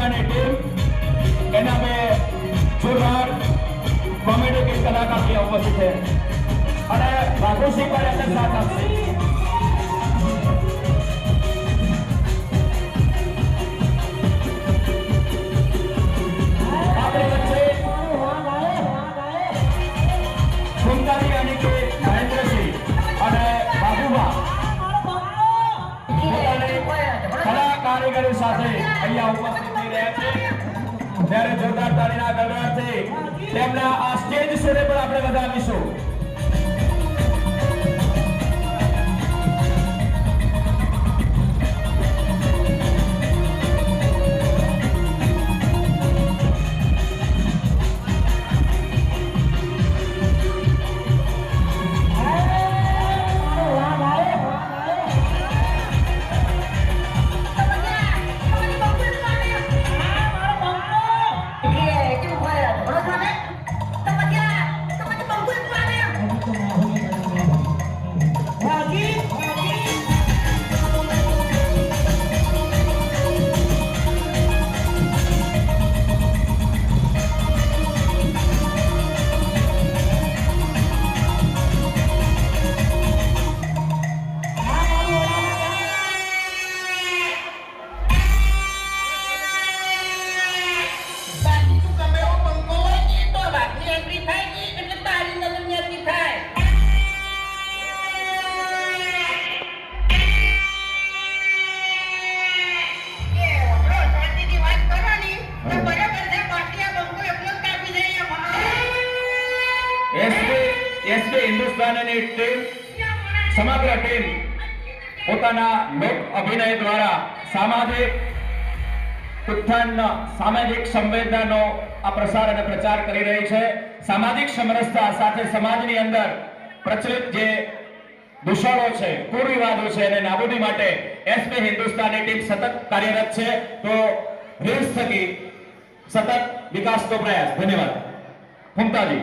Hindustani team એના બે જોરદાર કોમેડી કે કલાકાર અહીંયા ઉપસ્થિત છે. અને રાઘુસિંહ પણ એમને સાથ આપશે. સાથે અહીંયા ઉપસ્થિત. છે ત્યારે જોરદાર તાળીના ગણરાજથી તેમના આ સ્ટેજ શોને પણ આપણે વધાવીશું. હિન્દુસ્તાનની ટીમ સમગ્ર ટીમ પોતાના લોક અભિનય દ્વારા સામાજિક ઉત્થાન સામાજિક સંવેદનાનો આ પ્રસાર અને પ્રચાર કરી રહી છે. સામાજિક સમરસતા સાથે સમાજની અંદર પ્રચલિત જે દૂષણો છે કુરિવાદો છે એને નાબૂદી માટે એસપી હિન્દુસ્તાનની ટીમ સતત કાર્યરત છે. તો રીલ્સ થકી સતત વિકાસનો પ્રયાસ. ધન્યવાદ. ફૂમતાજી.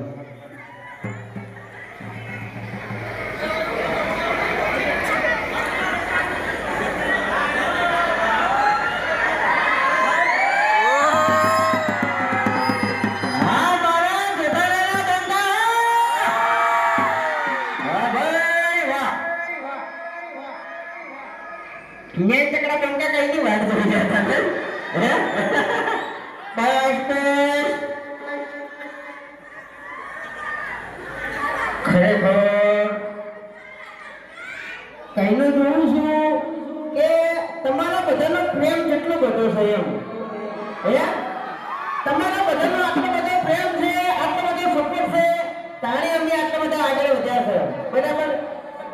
કઈ વાત કરી જતા હે બસ. ખરેખર કઈનું જોઉં છું કે તમારા બધાનો પ્રેમ કેટલો બધો છે એમ. હે? તમારા બધાનો આટલો બધો પ્રેમ છે, આટલો બધો સપોર્ટ છે, તારે અમે આટલા બધા આગળ વધ્યા છે. બરાબર?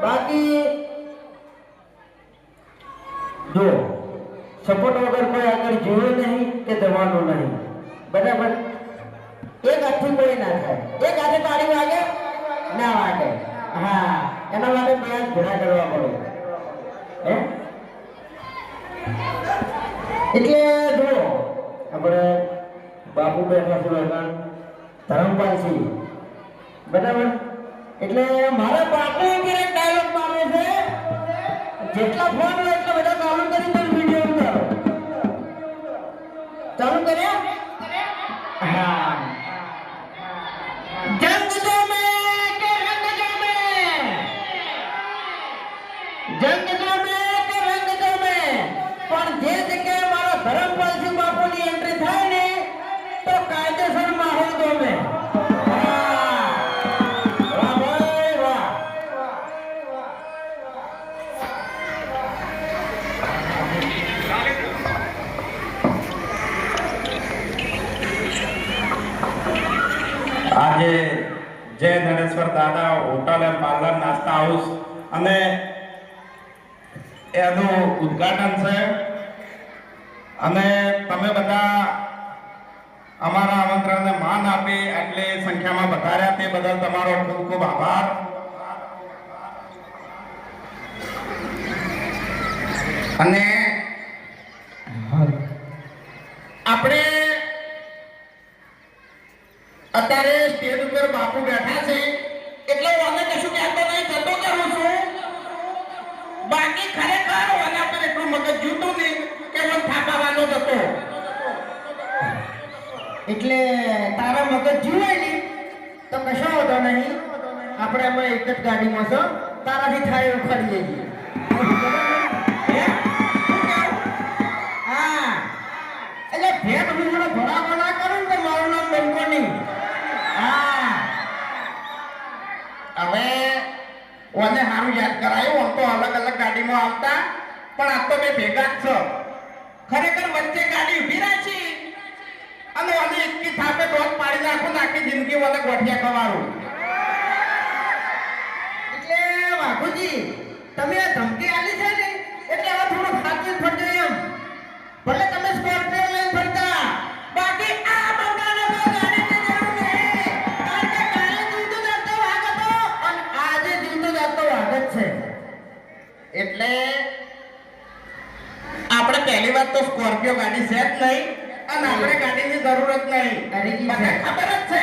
બાકી જો સપોર્ટ વગર કોઈ આગળ જીવે નહીં કે દવાનો નહીં. બરાબર? એક હાથથી કોઈ ના થાય. એક હાથે તાળી વાગે, ના વાગે. હા, એના માટે બે ભેગા કરવા પડે. એટલે જો આપણે બાપુ બેઠા છે લગન ધરમપાલસિંહ બરાબર? એટલે મારા બાપુ કે ડાયલોગ મારે છે. જેટલા ફોન હોય ચાલુ કર્યા આજે Jai Dhaneshwar Dada hotel and parlour Nasta house. અને એનું ઉદ્ઘાટન છે. અને તમે બધા અમારા આમંત્રણને માન આપી આટલી સંખ્યામાં વધાર્યા તે બદલ તમારો ખૂબ ખૂબ આભાર. અને મગજ જીવાય તો કશો હોતો નહીં? આપણે અમે એક જ ગાડીમાં છો. તારાથી થાય કરી લઈએ હે? હવે ઓને સારું યાદ કરાયું, આમ અલગ અલગ ગાડીમાં આવતા, પણ આ તો બે ભેગા જ ખરેખર વચ્ચે ગાડી ઊભી રાખી અને ઓને એકી થાપે નાખું ને આખી જિંદગી વાળા ગોઠિયા ખવારું. એટલે વાઘુજી, તમે આ ધમકી આલી છે ને, એટલે હવે થોડું ખાતું ફરજો એમ. ભલે તમે સ્કોર્પિયો લઈને ફરતા. બાકી આ બંગાળે એટલે આપણે પહેલી વાત તો સ્કોર્પિયો ગાડી છે જ નહીં. અને આપણે ગાડીની જરૂર જ નહીં ગાડીની મને ખબર જ છે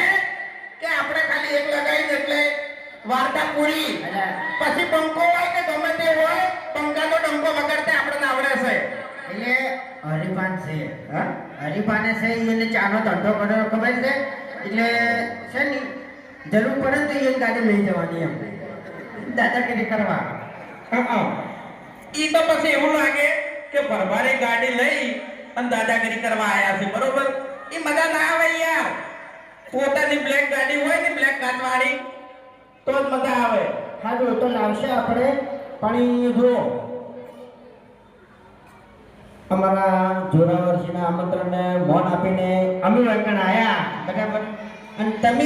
કે આપણે ખાલી એક લગાવીને એટલે વાર્તા પૂરી. પછી પંખો હોય કે ગમે તે હોય પંખાનો ડંકો વગાડતા આપણને આવડે છે. એટલે હરિફાન છે. હા? હરિપાને છે એને ચાનો ધંધો કર્યો ખબર છે? એટલે છે ને જરૂર પડે તો એ ગાડી લઈ જવાની એમ. દાદાગીરી કરવા? એ તો પછી એવું લાગે કે ભરભારી ગાડી લઈ અને દાદાગીરી કરવા આવ્યા છે, બરોબર? એ મજા ના આવે યાર. પોતાની બ્લેક ગાડી હોય ને બ્લેક કાચવાળી તો જ મજા આવે. હા તો લાવશે આપણે. પણ જો, અમારા જોરાવરજીના આમંત્રણને મોન આપીને અમે વેકણ આયા. બરાબર? અને તમે